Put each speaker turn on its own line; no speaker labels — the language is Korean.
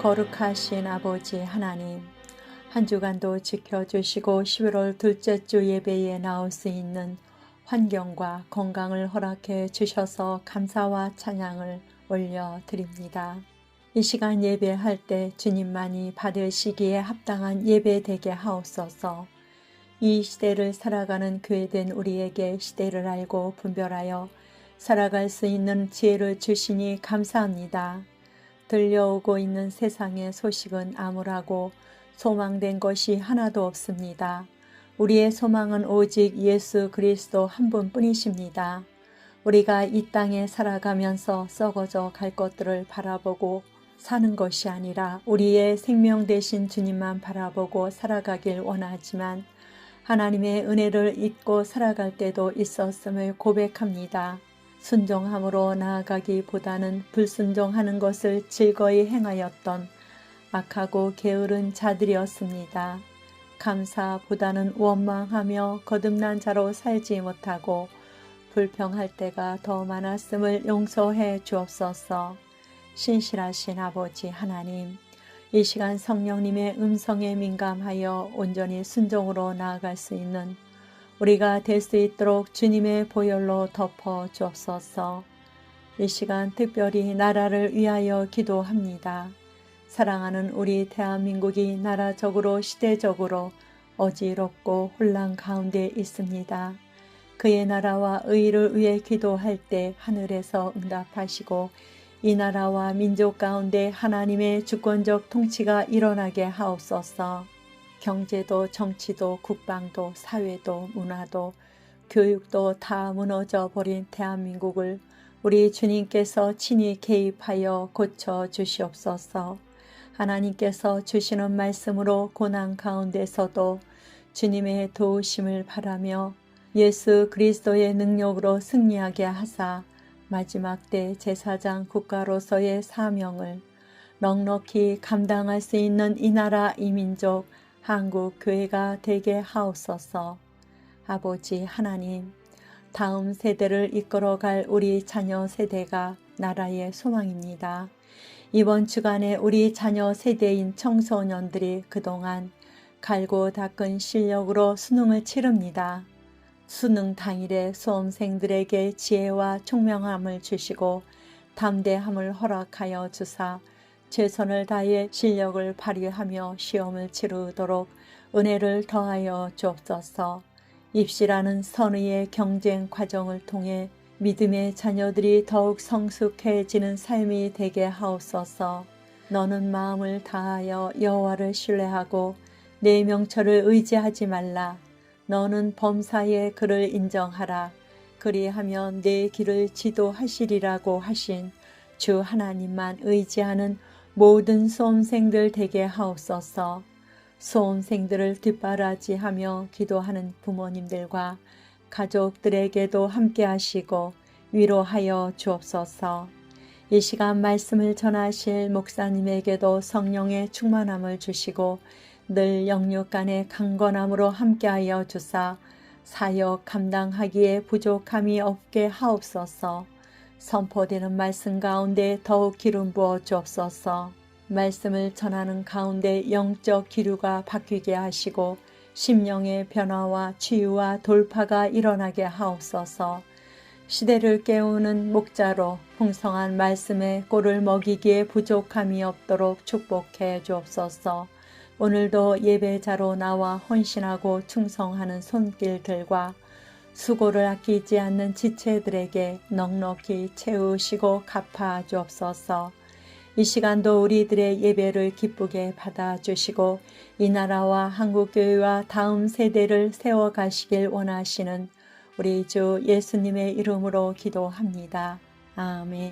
거룩하신 아버지 하나님, 한 주간도 지켜주시고 11월 둘째 주 예배에 나올 수 있는 환경과 건강을 허락해 주셔서 감사와 찬양을 올려드립니다. 이 시간 예배할 때 주님만이 받으시기에 합당한 예배 되게 하옵소서. 이 시대를 살아가는 교회된 우리에게 시대를 알고 분별하여 살아갈 수 있는 지혜를 주시니 감사합니다. 들려오고 있는 세상의 소식은 암울하고 소망된 것이 하나도 없습니다. 우리의 소망은 오직 예수 그리스도 한 분뿐이십니다. 우리가 이 땅에 살아가면서 썩어져 갈 것들을 바라보고 사는 것이 아니라 우리의 생명 대신 주님만 바라보고 살아가길 원하지만 하나님의 은혜를 잊고 살아갈 때도 있었음을 고백합니다. 순종함으로 나아가기보다는 불순종하는 것을 즐거이 행하였던 악하고 게으른 자들이었습니다. 감사보다는 원망하며 거듭난 자로 살지 못하고 불평할 때가 더 많았음을 용서해 주옵소서. 신실하신 아버지 하나님, 이 시간 성령님의 음성에 민감하여 온전히 순종으로 나아갈 수 있는 우리가 될 수 있도록 주님의 보혈로 덮어 주옵소서. 이 시간 특별히 나라를 위하여 기도합니다. 사랑하는 우리 대한민국이 나라적으로 시대적으로 어지럽고 혼란 가운데 있습니다. 그의 나라와 의를 위해 기도할 때 하늘에서 응답하시고 이 나라와 민족 가운데 하나님의 주권적 통치가 일어나게 하옵소서. 경제도 정치도 국방도 사회도 문화도 교육도 다 무너져 버린 대한민국을 우리 주님께서 친히 개입하여 고쳐 주시옵소서. 하나님께서 주시는 말씀으로 고난 가운데서도 주님의 도우심을 바라며 예수 그리스도의 능력으로 승리하게 하사 마지막 때 제사장 국가로서의 사명을 넉넉히 감당할 수 있는 이 나라 이민족 한국 교회가 되게 하옵소서. 아버지 하나님, 다음 세대를 이끌어갈 우리 자녀 세대가 나라의 소망입니다. 이번 주간에 우리 자녀 세대인 청소년들이 그동안 갈고 닦은 실력으로 수능을 치릅니다. 수능 당일에 수험생들에게 지혜와 총명함을 주시고 담대함을 허락하여 주사 최선을 다해 실력을 발휘하며 시험을 치르도록 은혜를 더하여 주옵소서. 입시라는 선의의 경쟁 과정을 통해 믿음의 자녀들이 더욱 성숙해지는 삶이 되게 하옵소서. 너는 마음을 다하여 여호와를 신뢰하고 내 명철을 의지하지 말라. 너는 범사의 그를 인정하라. 그리하면 내 길을 지도하시리라고 하신 주 하나님만 의지하는 모든 수험생들 되게 하옵소서. 수험생들을 뒷바라지하며 기도하는 부모님들과 가족들에게도 함께 하시고 위로하여 주옵소서. 이 시간 말씀을 전하실 목사님에게도 성령의 충만함을 주시고 늘 영육 간의 강건함으로 함께하여 주사 사역 감당하기에 부족함이 없게 하옵소서. 선포되는 말씀 가운데 더욱 기름 부어 주옵소서. 말씀을 전하는 가운데 영적 기류가 바뀌게 하시고 심령의 변화와 치유와 돌파가 일어나게 하옵소서. 시대를 깨우는 목자로 풍성한 말씀에 꼴을 먹이기에 부족함이 없도록 축복해 주옵소서. 오늘도 예배자로 나와 헌신하고 충성하는 손길들과 수고를 아끼지 않는 지체들에게 넉넉히 채우시고 갚아 주옵소서. 이 시간도 우리들의 예배를 기쁘게 받아주시고 이 나라와 한국교회와 다음 세대를 세워가시길 원하시는 우리 주 예수님의 이름으로 기도합니다. 아멘.